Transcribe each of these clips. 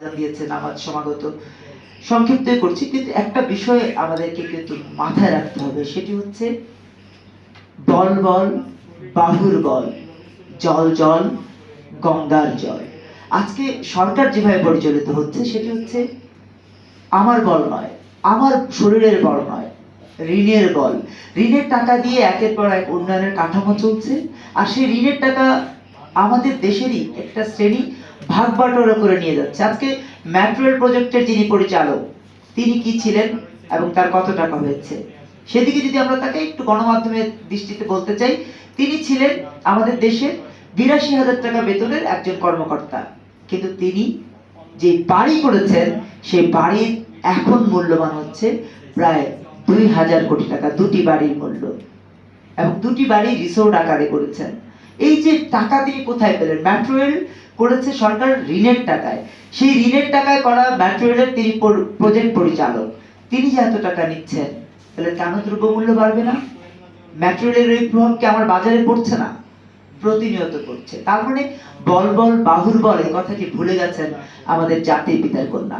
আজান দিয়েছেন আমার সমাগত। সংক্ষিপ্ত করছি, কিন্তু একটা বিষয় আমাদেরকে কিন্তু মাথায় রাখতে হবে, সেটি হচ্ছে বল বল, বাহুর বল, জল জল, গঙ্গার জল। আজকে সরকার যেভাবে পরিচালিত হচ্ছে, সেটি হচ্ছে আমার বল নয়, আমার শরীরের বল নয়, ঋণের বল। ঋণের টাকা দিয়ে একের পর এক উন্নয়নের কাঠামো চলছে, আর সেই ঋণের টাকা আমাদের দেশেরই একটা শ্রেণি ভাগ বাটোয়ারা করে নিয়ে যাচ্ছে। আজকে মেট্রো রেল প্রজেক্টের যিনি পরিচালক, তিনি কি ছিলেন এবং তার কত টাকা হয়েছে? সেদিকে যদি আমরা তাকে একটু গণমাধ্যমের দৃষ্টিতে বলতে চাই, তিনি ছিলেন আমাদের দেশের বিরাশি হাজার টাকা বেতনের একজন কর্মকর্তা। কিন্তু তিনি যে বাড়ি করেছেন, সেই বাড়ির এখন মূল্যবান হচ্ছে প্রায় দুই হাজার কোটি টাকা, দুটি বাড়ির মূল্য। এবং দুটি বাড়ি রিসোর্ট আকারে করেছেন। এই যে টাকা তিনি কোথায় পেলেন? মেট্রো রেল করেছে সরকার ঋণের টাকায়। সেই ঋণের টাকায় করা মেট্রো রেলের তিনি প্রজেক্ট পরিচালক। তিনি যে এত টাকা নিচ্ছেন, তাহলে কেন দ্রব্যমূল্য বাড়বে না? মেট্রো রেলের এই প্রভাব কি আমার বাজারে পড়ছে না? প্রতিনিয়ত করছে তার মানে বল বল, বাহুর বল, এই কথাটি ভুলে গেছেন আমাদের জাতির পিতার কন্যা?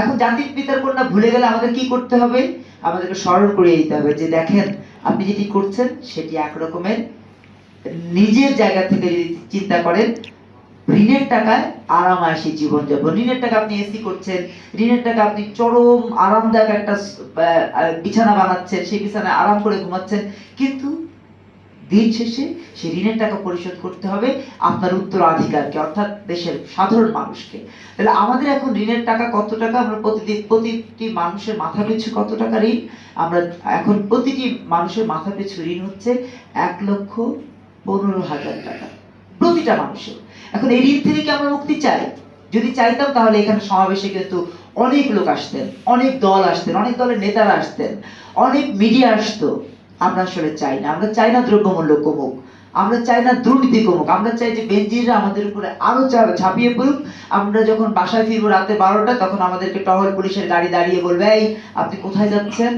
এখন জাতির পিতার কন্যা ভুলে গেলে আমাদের কি করতে হবে? আমাদেরকে স্মরণ করিয়ে দিতে হবে যে দেখেন, আপনি যেটি করছেন, সেটি একরকমের নিজের জায়গা থেকে যদি চিন্তা করেন ঋণের টাকায় আরামায়াসী জীবনযাপন ঋণের টাকা আপনি এসি করছেন, ঋণের টাকা আপনি চরম আরামদায়ক একটা বিছানা বানাচ্ছেন, সেই বিছানায় আরাম করে ঘুমাচ্ছেন। কিন্তু দিন শেষে সেই ঋণের টাকা পরিশোধ করতে হবে আপনার উত্তরাধিকারকে, অর্থাৎ দেশের সাধারণ মানুষকে। তাহলে আমাদের এখন ঋণের টাকা কত টাকা? আমরা প্রতিদিন, প্রতিটি মানুষের মাথা পিছু কত টাকা ঋণ? আমরা এখন প্রতিটি মানুষের মাথা পিছু ঋণ হচ্ছে এক লক্ষ পনেরো হাজার টাকা। প্রতিটা মানুষের। এখন এই ঋণ থেকে কি আমরা মুক্তি চাই? যদি চাইতাম তাহলে এখানে সমাবেশে কিন্তু অনেক লোক আসতেন, অনেক দল আসতেন, অনেক দলের নেতারা আসতেন, অনেক মিডিয়া আসতো। আমরা আসলে চাই না, আমরা চাই না দ্রব্যমূল্য কমুক, আমরা চাই না দুর্নীতি কমুক, আমরা চাই যে বেঞ্জিরা আমাদের উপরে আরও ঝাঁপিয়ে পড়ুক। আমরা যখন বাসায় ফিরবো রাতে বারোটা, তখন আমাদেরকে টহল পুলিশের গাড়ি দাঁড়িয়ে বলবে, এই, আপনি কোথায় যাচ্ছেন?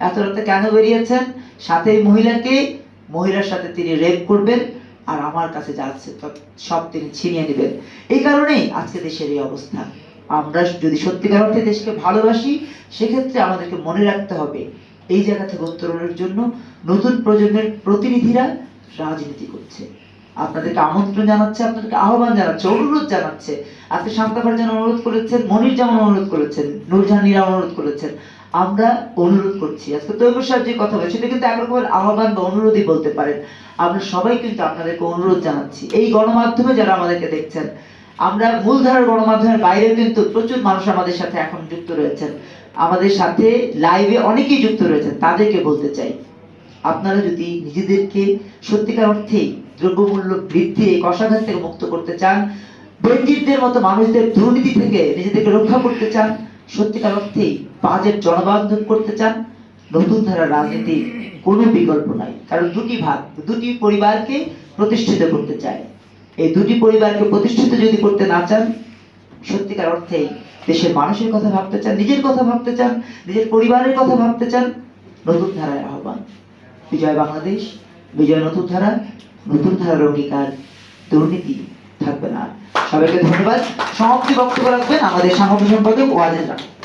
এত রাতে কেন বেরিয়েছেন? সাথে মহিলাকে, মহিলার সাথে তিনি রেপ করবেন। আর আমার কাছে যাচ্ছে সব তিনি ছিনিয়ে নেবেন। এই কারণেই আজকে দেশের এই অবস্থা। আমরা যদি সত্যিকার অর্থে দেশকে ভালোবাসি, সেক্ষেত্রে আমাদেরকে মনে রাখতে হবে এই জায়গা থেকে উত্তরণের জন্য নতুন প্রজন্মের প্রতিনিধিরা রাজনীতি করছে। আপনাদেরকে আমন্ত্রণ জানাচ্ছে, আপনাদেরকে আহ্বান জানাচ্ছে, অনুরোধ জানাচ্ছে। আজকে শান্তা যেন অনুরোধ করেছেন, মনির যেমন অনুরোধ করেছেন নূরজাহান নীরা অনুরোধ করেছেন, আমরা অনুরোধ করছি। আজকে তৈব সাহেব যে কথা বলে সেটা কিন্তু একরকমের আহ্বান বা অনুরোধই বলতে পারেন। আমরা সবাই কিন্তু আপনাদেরকে অনুরোধ জানাচ্ছি। এই গণমাধ্যমে যারা আমাদেরকে দেখছেন, আমরা মূলধারার গণমাধ্যমের বাইরেও কিন্তু প্রচুর মানুষ আমাদের সাথে এখন যুক্ত রয়েছেন। আমাদের সাথে লাইভে অনেকেই যুক্ত রয়েছেন, তাদেরকে বলতে চাই। আপনারা যদি নিজেদেরকে সত্যিকার অর্থেই দ্রব্যমূল্য বৃদ্ধির এই কষাঘাত থেকে মুক্ত করতে চান বেঞ্জিরদের মতো মানুষদের দুর্নীতি থেকে নিজেদেরকে রক্ষা করতে চান, সত্যিকার অর্থেই বাজেট জনবান্ধব করতে চান, নতুন ধারা রাজনীতি কোনো বিকল্প নাই। কারণ দুটি ভাগ, দুটি পরিবারকে প্রতিষ্ঠিত করতে চায়। এই দুটি পরিবারকে প্রতিষ্ঠিত যদি করতে না চান, সত্যিকার অর্থেই দেশের মানুষের কথা ভাবতে চান, নিজের কথা ভাবতে চান, নিজের পরিবারের কথা ভাবতে চান, নতুন ধারায় আহ্বান। বিজয় বাংলাদেশ, বিজয় নতুন ধারা। নতুন ধারার অঙ্গীকার দুর্নীতি থাকবে না। সবাইকে ধন্যবাদ। সমাপ্তি বক্তব্য রাখবেন আমাদের সাংগঠনিক সম্পাদক ওয়াজেদ রানা।